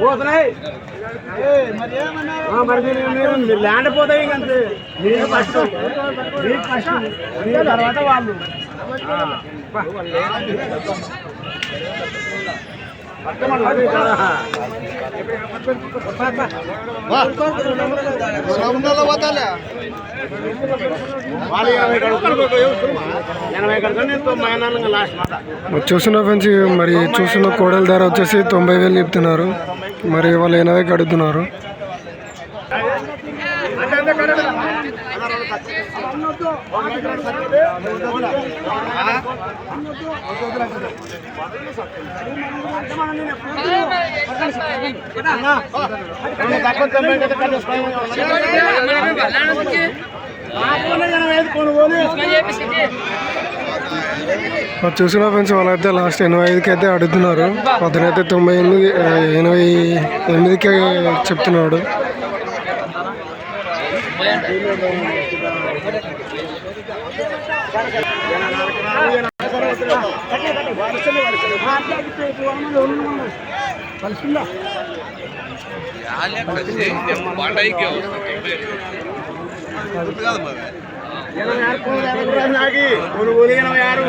పోతున్నాయి మరి మీరు- మీరు- మీరు ల్యాండ్ పోతాయి ఇంక అంతే మీరు ఫస్ట్ మీకు ఫస్ట్ మీ తర్వాత వాళ్ళు ఆ, చూస్తున్న ఫ్రెండ్స్ మరి చూస్తున్న కోడల ధర వచ్చేసి తొంభై వేలు చెప్తున్నారు. మరి వాళ్ళు ఎనభైకి అడుగుతున్నారు మరి చూసిన ఫ్రెండ్స్ వాళ్ళైతే లాస్ట్ ఎనభై ఐదుకి అయితే అడుగుతున్నారు అతనైతే తొంభై ఎనిమిది ఎనభై ఎనిమిదికే చెప్తున్నాడు. కొనుగోలు ఎనభై ఆరు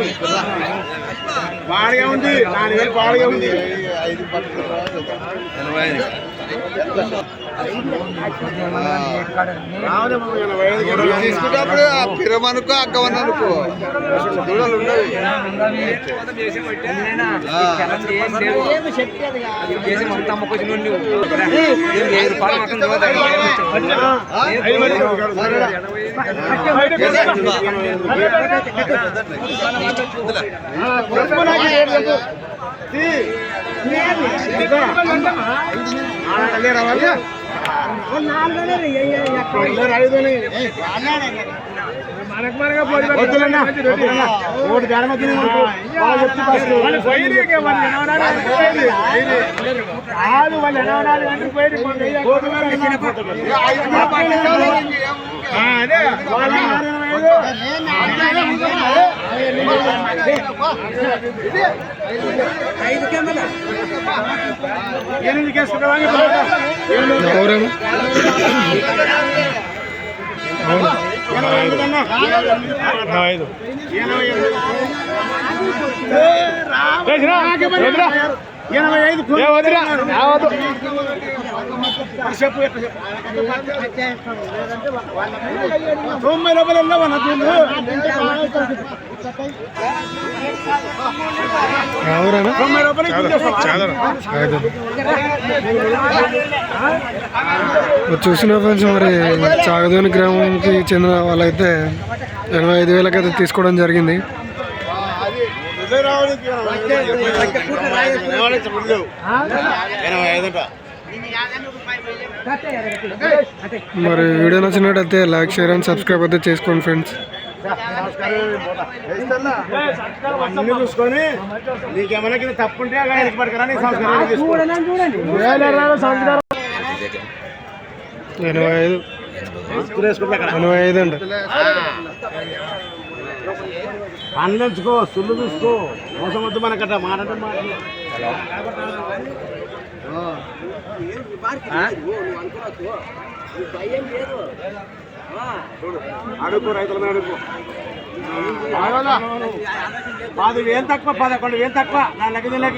బాడిగా ఉంది నాలుగు వేలు బాడిగా ఉంది తీసుకుంటే బాబు, ఎనభై ఐదు ఆ దూడలు ఉన్నవి రావాలి? అందరూ ఐదుని. వద్దులన్నా, వాళ్ళు అంటే పోయి అదే వాళ్ళ ఆరు ఎనభై ఐదు. ఎనిమిది ఎవరేమో ఎనభై ఎనిమిది అన్నా. ఎనభై ఐదు చెప్పు. తొంభై రూపాయలు వెళ్ళవా తొంభై రూపాయలు చూసిన ఫ్రెండ్స్ మరి చాగదోని గ్రామంకి చెందిన వాళ్ళైతే ఎనభై ఐదు వేలకైతే తీసుకోవడం జరిగింది. మరి వీడియో నచ్చినట్టయితే లైక్ షేర్ అండ్ సబ్స్క్రైబ్ అయితే చేసుకోండి ఫ్రెండ్స్. అన్ని చూసుకొని నీకేమైనా కింద తప్పు ఉంటే ఎనభై ఐదు. ఎనభై ఐదు అండి. పండించుకో సుల్లు చూసుకో. మోసం వద్దు మనకట మాట అడుగు రైతుల మీద అడుగు. పది వేలు తక్కువ? పదకొండు వేలు తక్కువ. నా లెక్క లెక్క